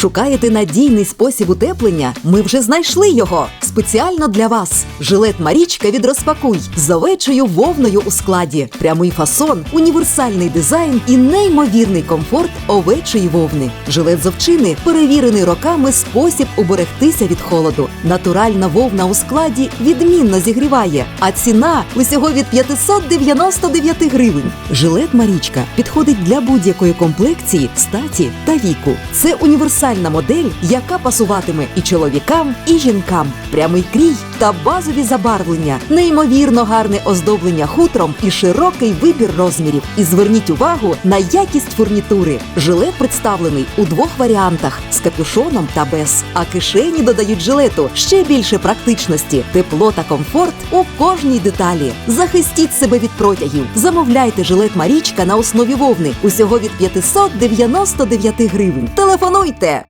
Шукаєте надійний спосіб утеплення? Ми вже знайшли його спеціально для вас. Жилет Марічка від розпакуй з овечою вовною у складі, прямий фасон, універсальний дизайн і неймовірний комфорт овечої вовни. Жилет з овчини перевірений роками спосіб уберегтися від холоду. Натуральна вовна у складі відмінно зігріває, а ціна усього від 599 гривень. Жилет Марічка підходить для будь-якої комплекції, статі та віку. Це універсальна модель, яка пасуватиме і чоловікам, і жінкам. Прямий крій та базові забарвлення, неймовірно гарне оздоблення хутром і широкий вибір розмірів. І зверніть увагу на якість фурнітури. Жилет представлений у двох варіантах з капюшоном та без. А кишені додають жилету ще більше практичності, тепло та комфорт у кожній деталі. Захистіть себе від протягів. Замовляйте жилет Марічка на основі вовни усього від 599 гривень. Телефонуйте!